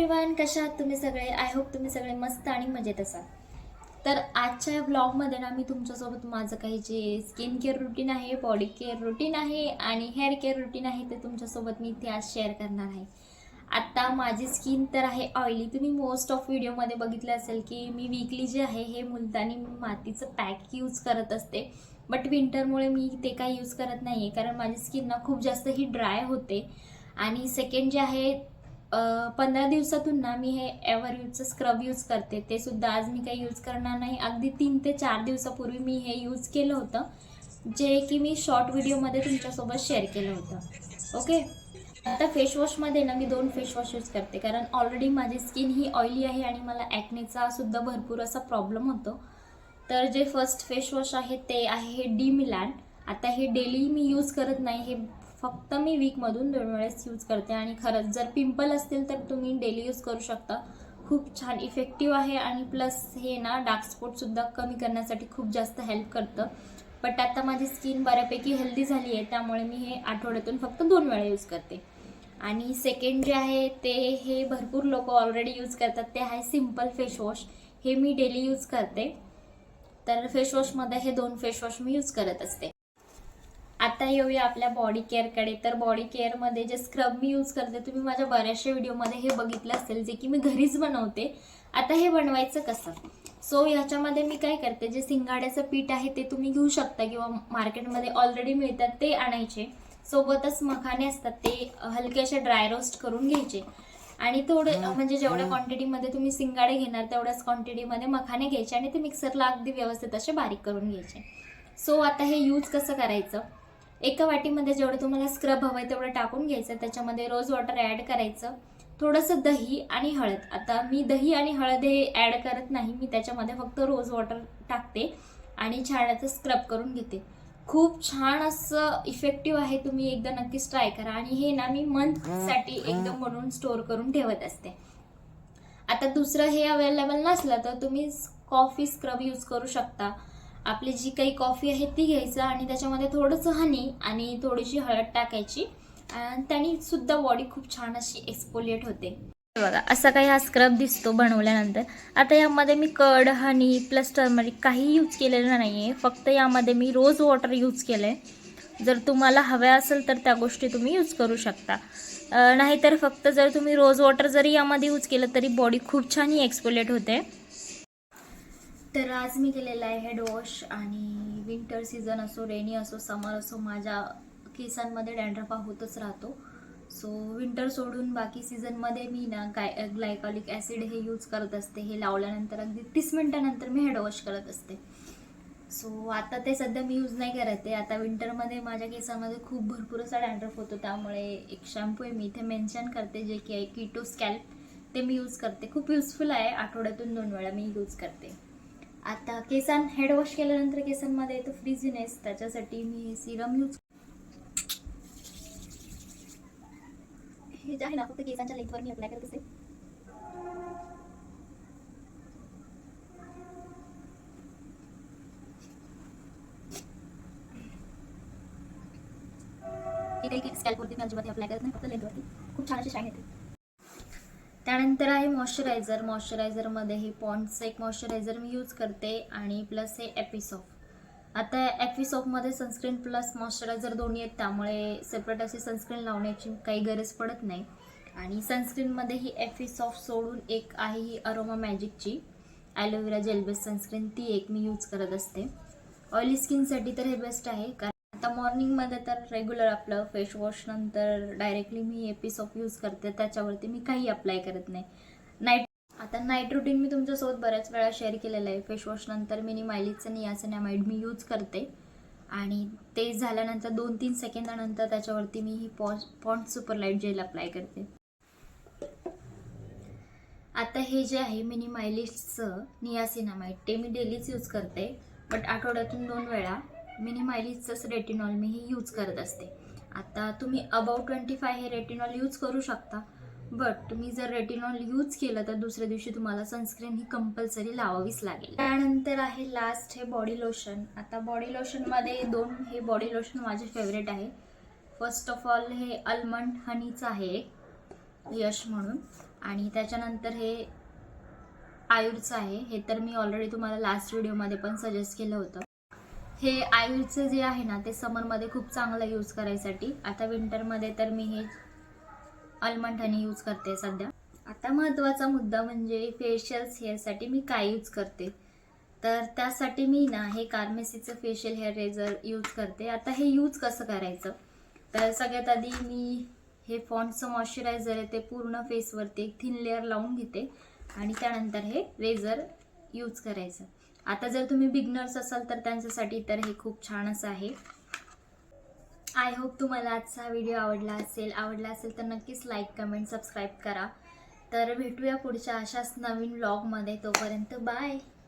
Everyone कशा आहात तुम्ही सगळे? आय होप तुम्ही सगळे मस्त आणि मजेत असाल. तर आजच्या या ब्लॉगमध्ये ना मी तुमच्यासोबत माझं काही जे स्किन केअर रुटीन आहे बॉडी केअर रुटीन आहे आणि हेअर केअर रुटीन आहे ते तुमच्यासोबत मी इथे आज शेअर करणार आहे. आत्ता माझी स्किन तर आहे ऑइली तुम्ही मोस्ट ऑफ व्हिडिओमध्ये बघितलं असेल की मी वीकली जे आहे हे मुलतानी मातीचं पॅक यूज करत असते. बट विंटरमुळे मी ते काही यूज करत नाही आहे कारण माझी स्किन ना खूप जास्त ही ड्राय होते. आणि सेकंड जे आहे पंधरा दिवसातून ना मी हे एव्हर यूजचं स्क्रब यूज करते. ते सुद्धा आज मी काही यूज करणार नाही. अगदी तीन ते चार दिवसापूर्वी मी हे यूज केलं होतं जे की मी शॉर्ट व्हिडिओमध्ये तुमच्यासोबत शेअर केलं होतं. ओके आता फेसवॉशमध्ये ना मी दोन फेसवॉश यूज करते. कारण ऑलरेडी माझी स्किन ही ऑइली आहे आणि मला ॲक्नेचा सुद्धा भरपूर असा प्रॉब्लेम होतो. तर जे फर्स्ट फेसवॉश आहे ते आहे हे डी मिलॅन आता हे डेली मी यूज करत नाही. हे फक्त मी वीकमधून दोन वेळेस यूज करते. आणि खरंच जर पिंपल असतील तर तुम्ही डेली यूज करू शकता. खूप छान इफेक्टिव्ह आहे आणि प्लस हे ना डार्क स्पॉटसुद्धा कमी करण्यासाठी खूप जास्त हेल्प करतं. बट आता माझी स्किन बऱ्यापैकी हेल्दी झाली आहे त्यामुळे मी हे आठवड्यातून फक्त दोन वेळा यूज करते. आणि सेकंड जे आहे ते हे भरपूर लोक ऑलरेडी यूज करतात. ते आहे सिंपल फेसवॉश हे मी डेली यूज करते. तर फेसवॉशमध्ये हे दोन फेसवॉश मी यूज करत असते. आता येऊया आपल्या बॉडी केअरकडे तर बॉडी केअरमध्ये जे स्क्रब मी यूज करते तुम्ही माझ्या बऱ्याचशा व्हिडिओमध्ये हे बघितलं असेल जे की मी घरीच बनवते. आता हे बनवायचं कसं? सो ह्याच्यामध्ये मी काय करते जे सिंगाड्याचं पीठ आहे ते तुम्ही घेऊ शकता किंवा मार्केटमध्ये ऑलरेडी मिळतात ते आणायचे. सोबतच मखाने असतात ते हलके ड्राय रोस्ट करून घ्यायचे. आणि थोडे म्हणजे जेवढ्या क्वांटिटीमध्ये तुम्ही सिंगाडे घेणार तेवढ्याच क्वांटिटीमध्ये मखाने घ्यायचे आणि ते मिक्सरला अगदी व्यवस्थित असे बारीक करून घ्यायचे. सो आता हे यूज कसं करायचं? एका वाटीमध्ये जेवढं तुम्हाला स्क्रब हवं आहे तेवढं टाकून घ्यायचं. त्याच्यामध्ये रोज वॉटर ॲड करायचं. थोडंसं दही आणि हळद. आता मी दही आणि हळद हे ॲड करत नाही. मी त्याच्यामध्ये फक्त रोज वॉटर टाकते आणि छान स्क्रब करून घेते. खूप छान असं इफेक्टिव्ह आहे. तुम्ही एकदा नक्कीच ट्राय करा. आणि हे ना मी मंथसाठी एकदम बनवून स्टोअर करून ठेवत असते. आता दुसरं हे अवेलेबल नसलं तर तुम्ही कॉफी स्क्रब यूज करू शकता. आपली जी काही कॉफी आहे ती घ्यायचं आणि त्याच्यामध्ये थोडंसं हनी आणि थोडीशी हळद टाकायची. आणि त्याने सुद्धा बॉडी खूप छान अशी एक्सपोलिएट होते. बघा असा काही हा स्क्रब दिसतो बनवल्यानंतर. आता यामध्ये मी कड हनी प्लस टर्मरिक काही यूज केलेलं नाही आहे फक्त यामध्ये मी रोज वॉटर यूज केलं आहे जर तुम्हाला हव्या असेल तर त्या गोष्टी तुम्ही यूज करू शकता. नाहीतर फक्त जर तुम्ही रोज वॉटर जरी यामध्ये यूज केलं तरी बॉडी खूप छान ही एक्सपोलेट होते. तर आज मी केलेला आहे हेड वॉश आणि विंटर सीझन असो रेनी असो समर असो माझ्या केसांमध्ये डॅन्ड्रफा होतच राहतो. सो विंटर सोडून बाकी सीझनमध्ये मी ना गाय ग्लायकॉलिक ॲसिड हे यूज करत असते. हे लावल्यानंतर अगदी तीस मिनटानंतर मी हेड वॉश करत असते. सो आता ते सध्या मी यूज नाही करत आहे. आता विंटरमध्ये माझ्या केसामध्ये खूप भरपूर असा डॅन्ड्रफ होतो. त्यामुळे एक शॅम्पू आहे. मी इथे मेन्शन करते जे की आहे किटो स्कॅल्प ते मी यूज करते. खूप युजफुल आहे. आठवड्यातून दोन वेळा मी यूज करते. आता केसां हेड वॉश केल्यानंतर केसांमध्ये येतो फ्रिझीनेस त्याच्यासाठी मी सिरम यूज हे जे आहे ना फक्त केसांच्या लेंथवर मी अप्लाय करत असते. हे काही स्कॅल्पवरती मी अजिबात अप्लाय करत नाही फक्त लेंथवरती खूप छान अशी शाईन येते. त्यानंतर आहे मॉइश्चरायझर. मॉइश्चरायझरमध्ये हे पॉन्ड्सचं एक मॉइश्चरायझर मी यूज करते आणि प्लस हे एपिसॉफ. आता ॲपिसॉफमध्ये सनस्क्रीन प्लस मॉइश्चरायझर दोन्ही आहेत त्यामुळे सेपरेट अशी सनस्क्रीन लावण्याची काही गरज पडत नाही. आणि सनस्क्रीनमध्ये ही एफिसॉफ सोडून एक आहे ही aroma मॅजिकची. Aloe vera gel base sunscreen ती एक मी यूज करत असते. ऑइली स्किनसाठी तर हे बेस्ट आहे कारण मॉर्निंगमध्ये तर रेग्युलर आपलं फेस वॉश नंतर डायरेक्टली मी एपिसॉप यूज करते. त्याच्यावरती मी काही अप्लाय करत नाही. नाईट आता नाईट रुटीन मी तुमच्यासोबत बऱ्याच वेळा शेअर केलेलं आहे. फेस वॉश नंतर मी मायलीचं नियासनामाइड मी यूज करते. आणि ते झाल्यानंतर दोन तीन सेकंदानंतर त्याच्यावरती मी ही पॉ पॉन्ड सुपरलाईट जेल अप्लाय करते. आता हे जे आहे मिनी मायलिस्टचं नियासिनामाइड ते मी डेलीच यूज करते. बट आठवड्यातून दोन वेळा मिनी मायलिस्टचंच रेटिनॉल मी ही यूज करत असते. आता तुम्ही अबाउट ट्वेंटी फाय हे रेटिनॉल यूज करू शकता बट तुम्ही जर रेटिनॉल यूज केलं तर दुसऱ्या दिवशी तुम्हाला सनस्क्रीन ही कंपल्सरी लावावीच लागेल. त्यानंतर आहे लास्ट हे बॉडी लोशन आता बॉडी लोशनमध्ये दोन हे बॉडी लोशन माझे फेवरेट आहे. फर्स्ट ऑफ ऑल हे अल्मंड हनीचं आहे एक यश म्हणून. आणि त्याच्यानंतर हे आयुर्चं आहे. हे तर मी ऑलरेडी तुम्हाला लास्ट व्हिडिओमध्ये पण सजेस्ट केलं होतं. हे आयुर्चं जे आहे ना ते समरमध्ये खूप चांगलं यूज करायसाठी. आता विंटरमध्ये तर मी हे आल्मंड हनी यूज करते सध्या. आता महत्त्वाचा मुद्दा म्हणजे फेशियल्स हेअरसाठी मी काय यूज करते? तर त्यासाठी मी ना हे कार्मेसीचं फेशियल हेअर रेझर यूज करते. आता हे यूज कसं करायचं? तर सगळ्यात आधी मी हे फॉन्टचं मॉइश्चरायझर आहे ते पूर्ण फेसवरती एक थिन लेअर लावून घेते आणि त्यानंतर हे रेझर यूज करायचं. आता जर तुम्ही बिगनर्स असाल तर त्यांच्यासाठी तर हे खूप छान असं आहे. आय होप तुम्हाला आजचा व्हिडिओ आवडला असेल. आवडला असेल तर नक्कीच लाईक कमेंट सबस्क्राईब करा. तर भेटूया पुढच्या अशाच नवीन व्लॉगमध्ये तोपर्यंत बाय